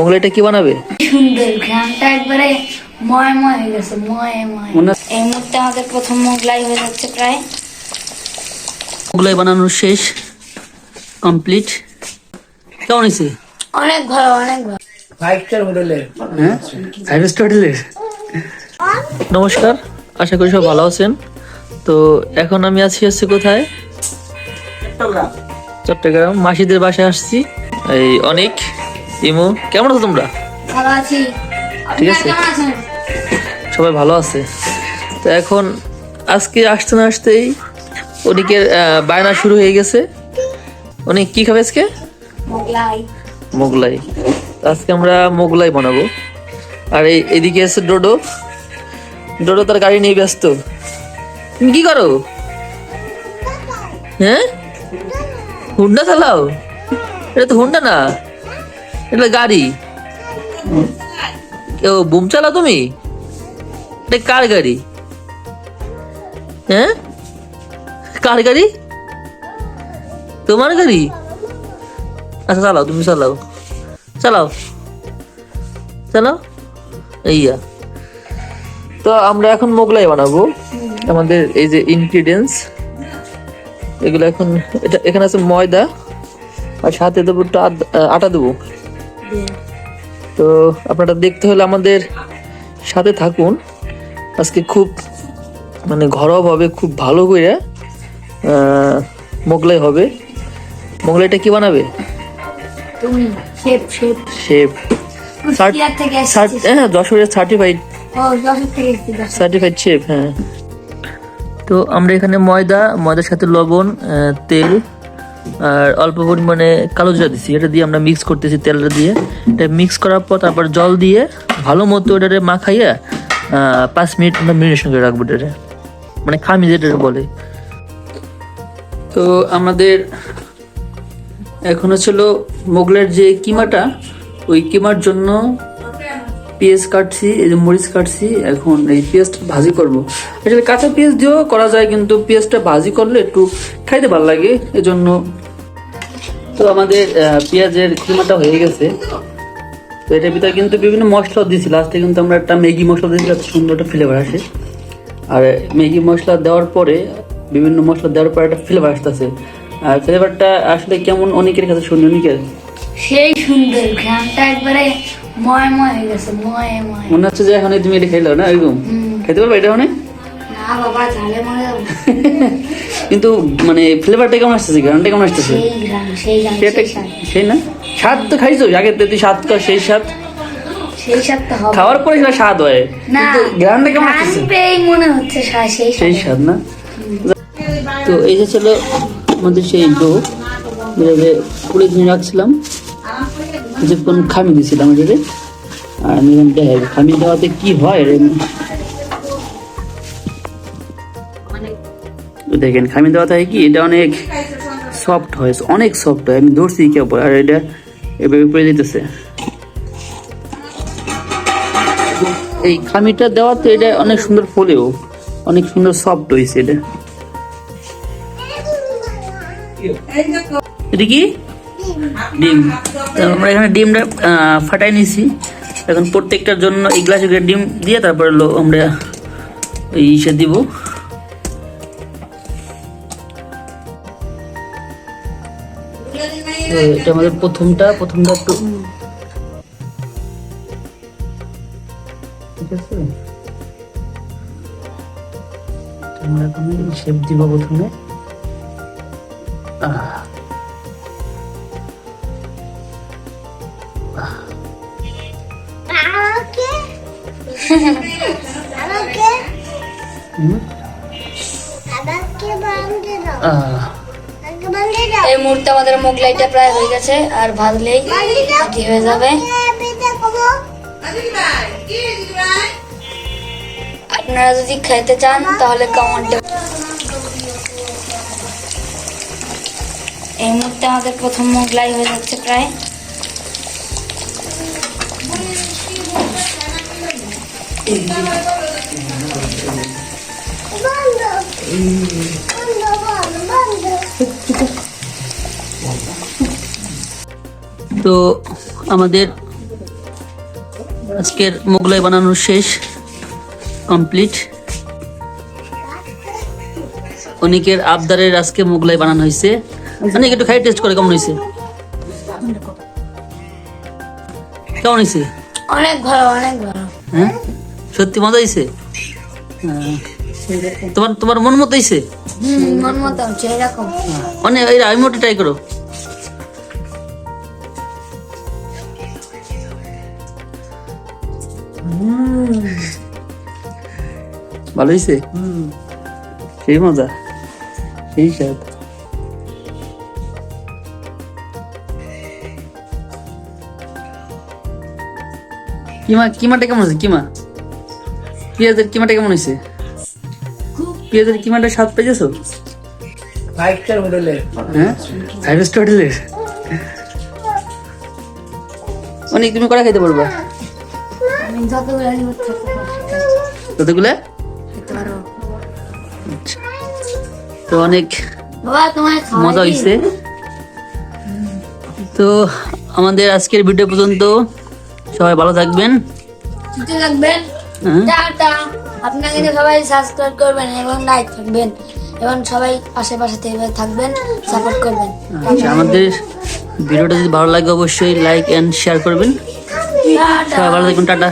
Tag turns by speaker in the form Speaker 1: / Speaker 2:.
Speaker 1: মোগলাইটা কি বানাবে?
Speaker 2: সুন্দর ঘ্রামটা একবারে ময় ময় হয়ে গেছে ময় ময় এই মুহূর্তে আমাদের প্রথম মোগলাই হয়ে যাচ্ছে প্রায়।
Speaker 1: মোগলাই বানানো শেষ কমপ্লিট কেমন হয়েছে?
Speaker 2: অনেক ভালো অনেক ভালো।
Speaker 1: হ্যাঁ? ফাইভ স্টার হোটেলের নমস্কার আশা করি সব ভালো আছেন। তো এখন আমি আছি হচ্ছে কোথায়? চট্টগ্রাম। মাসিদের বাসায় আসছি। এই অনেক। ইমু কেমন আছো তোমরা?
Speaker 2: ভালো আছি।
Speaker 1: ঠিক আছে। সবাই ভালো আছে। তো এখন আজকে আসতে না আসতেই অনেকের বায়না শুরু হয়ে গেছে। অনেক কি খাবে আজকে?
Speaker 2: মোগলাই।
Speaker 1: মোগলাই। আজকে আমরা মোগলাই বানাবো। আর এই এদিকে আছে ডোডো। ডোডো তার গাড়ি নিয়ে ব্যস্ত। তুমি কি করো? হ্যাঁ? হুন্ডা চালাও? এটা তো হুন্ডা না। এটা গাড়ি? ও, বুম চালাও তুমি? এটা কার গাড়ি? হ্যাঁ? কার গাড়ি? তোমার গাড়ি? আচ্ছা চালাও, তুমি চালাও। চালাও। চালাও। এইয়া। তো আমরা এখন মোগলাই বানাবো। আমাদের এই যে ইনগ্রিডিয়েন্টস এগুলো এখন, এটা এখানে আছে ময়দা, আর সাথে দেবো আটা দেবো। তো আপনারা দেখতে হলে আমাদের সাথে থাকুন। আজকে খুব মানে ঘরোয়াভাবে খুব ভালো করে মোগলাই হবে। মোগলাইটা কি বানাবে?
Speaker 2: তুমি এসেছি
Speaker 1: হ্যাঁ যশোরের। সার্টিফাইড শেফ হ্যাঁ। তো আমরা এখানে ময়দা ময়দার সাথে লবণ তেল আর অল্প পরিমাণে কালো জিরা দিছি। এটা দিয়ে আমরা মিক্স করতেছি তেলটা দিয়ে। এটা মিক্স করার পর তারপর জল দিয়ে ভালো মতো ওটারে মাখাইয়া পাঁচ মিনিট আমরা মেরিনেশন করে রাখব এটারে। মানে খামি যেটা বলে। তো আমাদের এখন হচ্ছিল মোগলের যে কিমাটা, ওই কিমার জন্য পেঁয়াজ কাটছি, এই যে মরিচ কাটছি। এখন এই পেঁয়াজটা ভাজি করব। আসলে কাঁচা পেঁয়াজ দিয়েও করা যায়, কিন্তু পেঁয়াজটা ভাজি করলে একটু খাইতে ভালো লাগে। এজন্য তো আমাদের পেঁয়াজের কিমাটা হয়ে গেছে। তো এটার ভিতরে কিন্তু বিভিন্ন মশলা দিয়েছি। লাস্টে কিন্তু আমরা একটা ম্যাগি মশলা দিয়েছি যাতে সুন্দর একটা ফ্লেভার আসে। আর ম্যাগি মশলা দেওয়ার পরে বিভিন্ন মশলা দেওয়ার পরে একটা ফ্লেভার আসতেছে। আর ফ্লেভারটা আসলে কেমন অনেকের কাছে শুনি অনেকের?
Speaker 2: সেই সুন্দর একবারে ময় ময় হয়ে গেছে ময় ময়।
Speaker 1: মনে হচ্ছে যে এখন তুমি এটা খাইলো না এরকম? খেতে পারবে এটা অনেক কিন্তু মানে ফ্লেভারটা কেমন আসতেছে গানটা কেমন আসতেছে?
Speaker 2: সেই
Speaker 1: না? স্বাদ তো খাইছো? আগে তো তুই স্বাদ কর সেই স্বাদ।
Speaker 2: তো
Speaker 1: খাওয়ার পরে সেটা স্বাদ হয়। কিন্তু কেমন আসতেছে?
Speaker 2: মনে হচ্ছে সেই স্বাদ।
Speaker 1: না? তো এই যে ছিল আমাদের সেই ডো যেভাবে কুড়ি দিন রাখছিলাম কিছুক্ষণ খামি দিয়েছিলাম এটারে আর খামি দেওয়াতে কি হয় দেখেন খামি দেওয়াতে হয় কি, এটা অনেক সফট হয়, অনেক সফট হয়, আমি ধরছি কেউ আর এটা এভাবে পড়ে যেতেছে এই খামিটা দেওয়াতে এটা অনেক সুন্দর ফলেও, অনেক সুন্দর সফট হয়েছে এটা। এটা কি? ডিম। আমরা এখানে ডিমটা ফাটাই নিছি। এখন প্রত্যেকটার জন্য এই গ্লাসে ডিম দিয়ে তারপরে আমরা ইসে দিব। তো এটা আমাদের প্রথমটা প্রথমটা একটু। ঠিক আছে? আমরা এখন শেপ দিব প্রথমে।
Speaker 2: এই মুহূর্তে আমাদের মোগলাইটা প্রায় হয়ে গেছে, আর ভাজলেই রেডি হয়ে যাবে? আপনারা যদি খেতে চান, তাহলে কমেন্টে এই মুহূর্তে আমাদের প্রথম মোগলাই হয়ে যাচ্ছে প্রায়।
Speaker 1: তো আমাদের আজকের মোগলাই বানানো শেষ কমপ্লিট অনেকের আবদারের আজকে মোগলাই বানানো হয়েছে। অনেক একটু খাই টেস্ট করে কেমন হয়েছে? কেমন হয়েছে?
Speaker 2: অনেক ভালো অনেক ভালো।
Speaker 1: হ্যাঁ? সত্যি মজা হয়েছে? হ্যাঁ। তোমার তোমার মন মতো হয়েছে?
Speaker 2: মন মতো সেরকম
Speaker 1: অনেক আমি ওটা ট্রাই করো। ভালো হয়েছে সেই মজা সেই স্বাদ। কিমা কিমাটা কেমন আছে কিমা? পেঁয়াজের কিমাটা কেমন হয়েছে পেঁয়াজের কিমাটা স্বাদ পেয়েছ
Speaker 3: ফাইভ স্টার হোটেলে
Speaker 1: হ্যাঁ? ফাইভ স্টার হোটেলের অনেক তুমি কটা খাইতে পারবা। কতগুলা। তো অনেক মজা হয়েছে তো আমাদের আজকের ভিডিও পর্যন্ত সবাই ভালো থাকবেন
Speaker 2: সুস্থ থাকবেন আপনাকে সবাই সাবস্ক্রাইব করবেন এবং লাইক থাকবেন এবং সবাই আশেপাশে থেকে থাকবেন সাপোর্ট করবেন
Speaker 1: আমাদের ভিডিওটা যদি ভালো লাগে অবশ্যই লাইক এন্ড শেয়ার করবেন। সবাই ভালো থাকবেন টাটা।